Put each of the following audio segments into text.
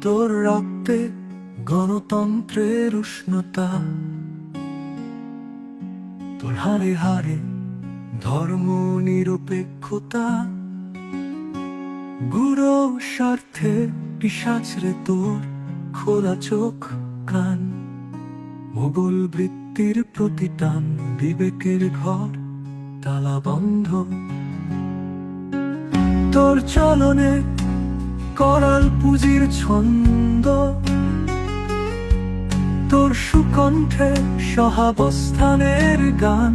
তোর রক্তে গণতন্ত্রের উষ্ণতা। তোর হারে হারে ধর্ম নিরপেক্ষতা। গুরু স্বার্থে পিসাচরে তোর খোলা চোখ, কান। মোগল বৃত্তির প্রতিটান বিবেকের ঘর তালা বন্ধ তোর চলনে করাল পুঁজির ছন্দ। তোর সুকণ্ঠে সহাবস্থানের গান।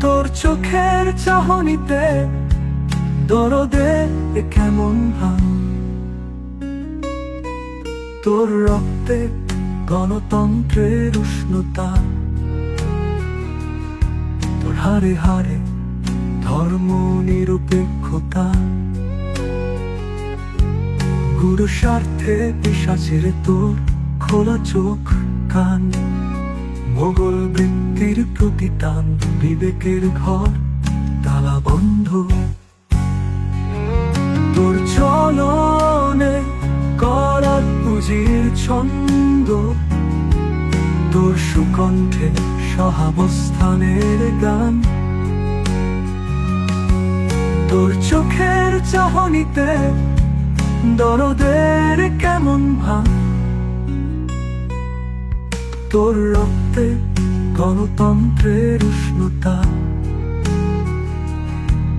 তোর চোখের চাহনিতে দরদে কেমন ভান তোর রক্তে গণতন্ত্রের উষ্ণতা। তোর হারে হারে ধর্ম নিরপেক্ষতা। গুরু স্বার্থে পিসাচের তোর খোলা চোখ, কান। মোগল বৃত্তির প্রতিটান বিবেকের ঘর, তালা বন্ধ। তোর চলনে করার পুঁজির ছন্দ। তোর সুকণ্ঠে সহাবস্থানের গান। তোর চোখের চাহনিতে দরদের কেমন ভাব? তোর রক্তে গণতন্ত্রের উষ্ণতা।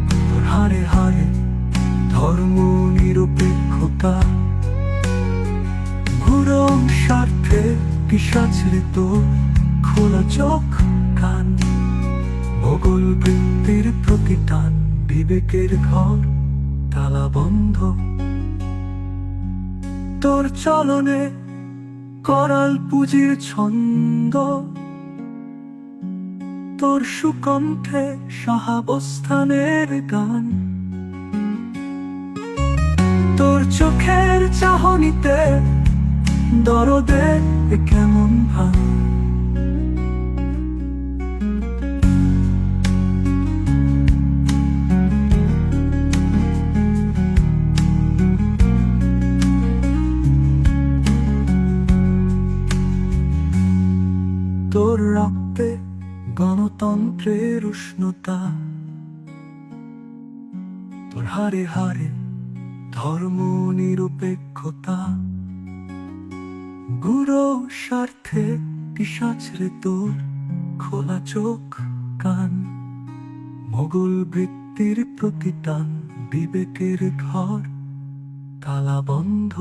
তোর হারে হারে ধর্ম নিরপেক্ষতা। ঘুরম স্বার্থে পিসাচরে খোলা চোখ, কান। মোগল বৃত্তির প্রতিটান বিবেকের ঘর তালা বন্ধ তোর চলনে করাল পুঁজির ছন্দ। তোর সুকণ্ঠে সহাবস্থানের গান। তোর চোখের চাহনিতে দরদে কেমন ভান। তোর রক্তে গণতন্ত্রের উষ্ণতা। তোর হারে হারে ধর্ম নিরপেক্ষতা। গুরু স্বার্থে পিসাচরে তোর খোলা চোখ, কান। মোগল বৃত্তির প্রতিটান বিবেকের ঘর, তালা বন্ধ।